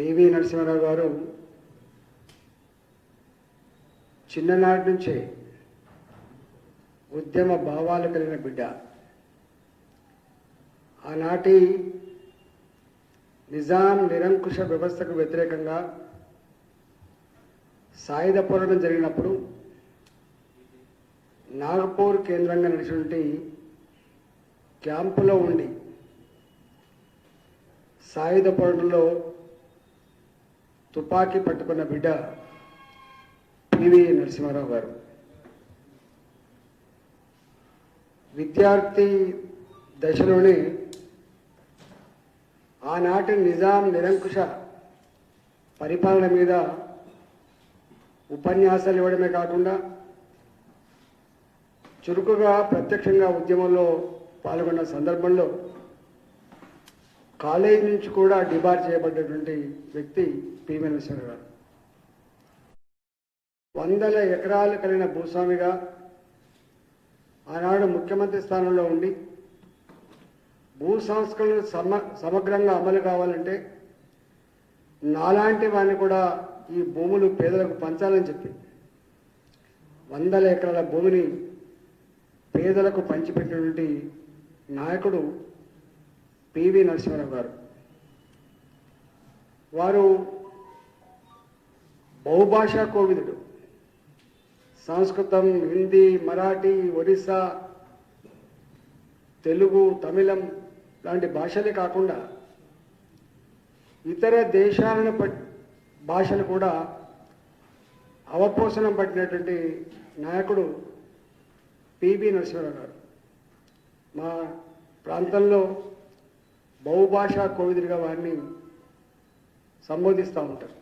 PV Narasimha Rao గారు చిన్ననాటి నుంచే ఉద్యమ భావాలు కలిగిన బిడ్డ. ఆనాటి నిజాం నిరంకుశ వ్యవస్థకు వ్యతిరేకంగా సాయుధ పోరాటం జరిగినప్పుడు నాగపూర్ కేంద్రంగా నడిచినటువంటి క్యాంపులో ఉండి సాయుధ పోరాటంలో తుపాకీ పట్టుకున్న బిడ్డ పివి నరసింహారావు గారు. విద్యార్థి దశలోనే ఆనాటి నిజాం నిరంకుశ పరిపాలన మీద ఉపన్యాసాలు ఇవ్వడమే కాకుండా చురుకుగా ప్రత్యక్షంగా ఉద్యమంలో పాల్గొన్న సందర్భంలో కాలేజీ నుంచి కూడా డిబార్ చేయబడ్డటువంటి వ్యక్తి పివి గారు. వందల ఎకరాలు కలిగిన భూస్వామిగా ఆనాడు ముఖ్యమంత్రి స్థానంలో ఉండి భూ సంస్కరణలు సమ సమగ్రంగా అమలు కావాలంటే నాలాంటి వాడిని కూడా ఈ భూములు పేదలకు పంచాలని చెప్పి వందల ఎకరాల భూమిని పేదలకు పంచిపెట్టినటువంటి నాయకుడు పివి నరసింహారావు గారు. వారు బహుభాషా కోవిదుడు. సంస్కృతం హిందీ మరాఠీ ఒరిస్సా తెలుగు తమిళం లాంటి భాషలే కాకుండా ఇతర దేశాలను భాషలు కూడా అవపోసనం పట్టినటువంటి నాయకుడు పిబి నరసింహారావు గారు. మా ప్రాంతంలో బహుభాషా కోవిదుడిగా వారిని సంబోధిస్తూ ఉంటారు.